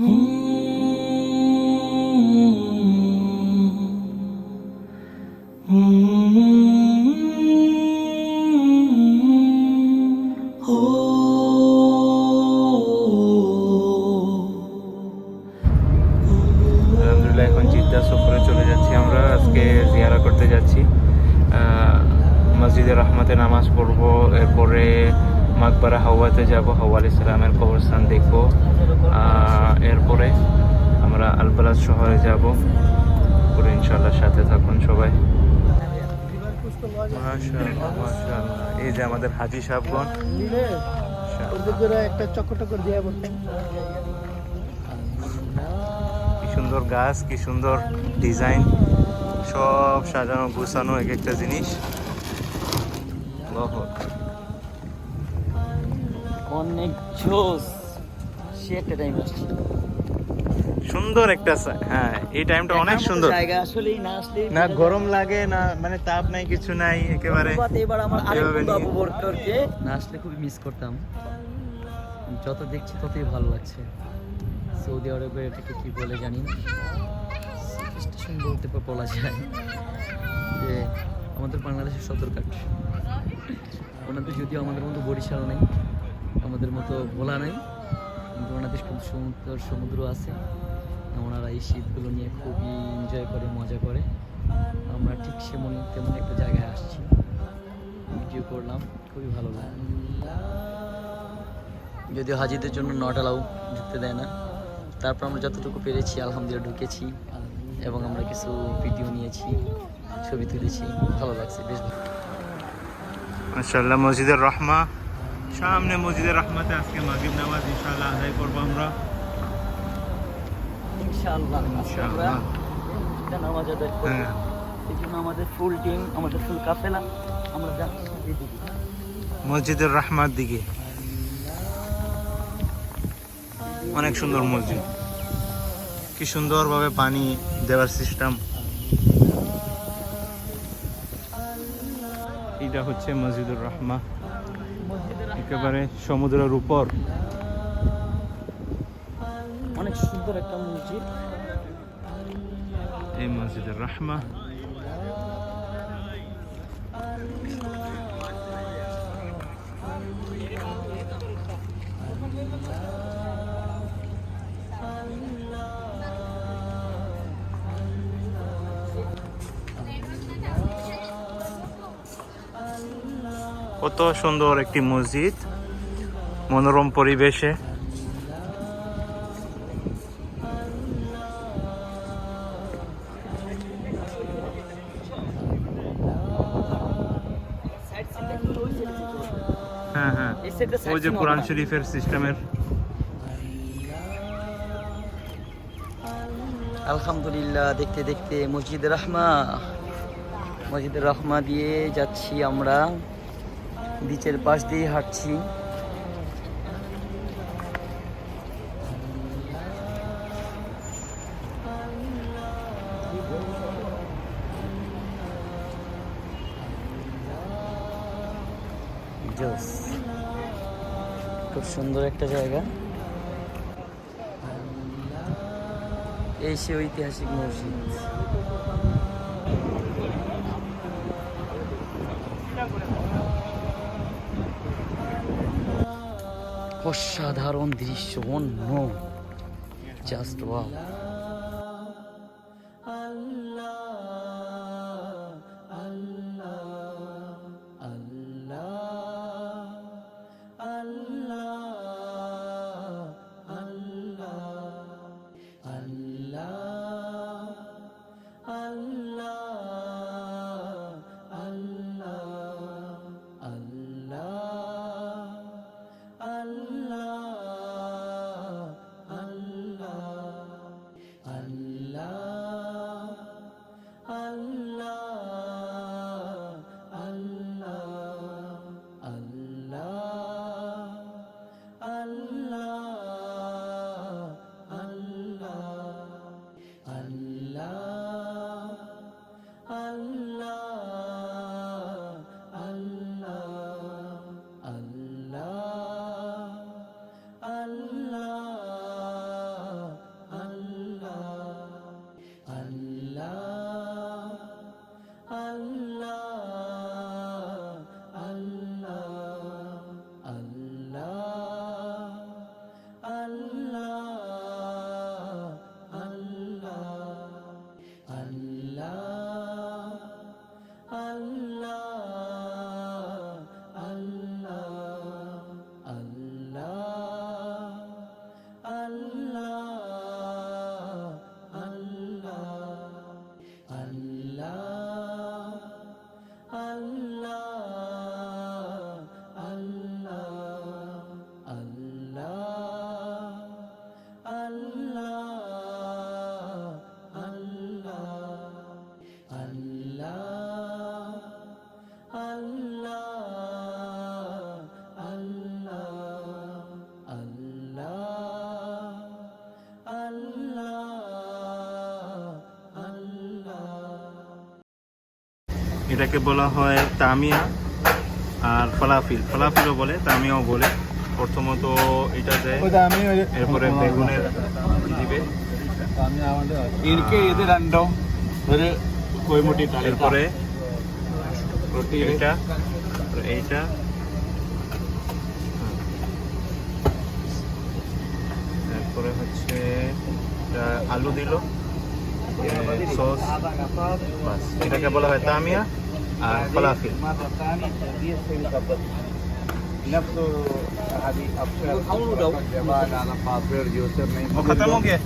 আলহামদুলিল্লাহ হাওয়াতে যাব হাওয়া আলি সালামের কবরস্থান দেখব। এরপরে আমরা আলবালাদ শহরে যাব। পরে ইনশাল্লাহ সাথে থাকুন সবাই। এই যে আমাদের হাজি সাহেবগণ। একটা চক্কর টক্কর দিয়ে কি সুন্দর গাছ কি সুন্দর ডিজাইন। সব সাজানো গুছানো এক একটা জিনিস। অনেক জোস। সে একটা টাইম আসছে। সুন্দর একটা হ্যাঁ এই টাইমটা অনেক সুন্দর। জায়গা আসলেই না আসলেই না গরম লাগে না মানে তাপ নাই কিছু নাই একেবারে এবার আমার আরেক বন্ধু আবু বরকরকে। না আসলে খুবই মিস করতাম। যত দেখছি ততই ভালো লাগছে। সৌদি আরবের এটাকে কি বলে জানি স্টেশন বলতে বলা যায়। যে আমাদের বাংলাদেশের সদরঘাট। ওনাদের যদিও আমাদের মতো বরিশাল নেই। আমাদের মতো ভোলা নেই। কিন্তু ওনাদের খুব সুন্দর সমুদ্র আছে। ওনারা এই শীতগুলো নিয়ে খুবই এনজয় করে, মজা করে। আমরা ঠিক সেমন, তেমন একটা জায়গায় আসছি। ভিডিও করলাম, খুবই ভালো লাগে। যদিও হাজিদের জন্য নট অ্যালাউ ঢুকতে দেয় না। তারপর আমরা যতটুকু পেরেছি, আলহামদুলিল্লাহ ঢুকেছি। এবং আমরা কিছু ভিডিও নিয়েছি, ছবি তুলেছি। ভালো লাগছে, বেশ ভালো। মাশাআল্লাহ, মসজিদের রহমা। সামনে মসজিদের রহমাতে আজকে মাগরিব নামাজ ইনশাআল্লাহ আদায় করব আমরা। ইনশাআল্লাহ ইনশাআল্লাহ। নামাজ আদায় করব। হ্যাঁ। এই জন্য আমাদের ফুল টিম আমাদের ফুল কাফেলা আমরা যাচ্ছি মসজিদের রহমার দিকে। অনেক সুন্দর মসজিদ। কি সুন্দরভাবে পানি দেওয়ার সিস্টেম এটা হচ্ছে মসজিদুর রহমা। একেবারে সমুদ্রের উপর। অনেক সুন্দর একটা মসজিদ। এই মসজিদের রহমা। কত সুন্দর একটি মসজিদ মনোরম পরিবেশে। হ্যাঁ হ্যাঁ। ওই যে কোরআন শরীফের সিস্টেমের। আলহামদুলিল্লাহ দেখতে দেখতে মসজিদ রহমা। মসজিদ রহমা দিয়ে যাচ্ছি আমরা। বিচের পাশ দিয়ে হাঁটছি। খুব সুন্দর একটা জায়গা। এই সে ঐতিহাসিক মসজিদ। অসাধারণ দৃশ্য অন্য জাস্ট ওয়াও love. এটাকে বলা হয় তামিয়া আর ফলাফিল ফলাফিলও বলে তামিয়াও বলে প্রথমত এটা দেয় এরপরে বেগুনের দিবে എനിക്ക് ഇത് രണ്ടോ ഒരു കോയിമുട്ടി এরপরে এইটা আর এইটা হুম। তারপরে হচ্ছে এটা আলু দিল সস বাস এটাকে বলা হয় তামিয়া خلاصه مرة ثانية تغيير طريقة الضغط نفس هذه أبشر حولوا جو جبال على خاطر يوسف ما وختموا كيف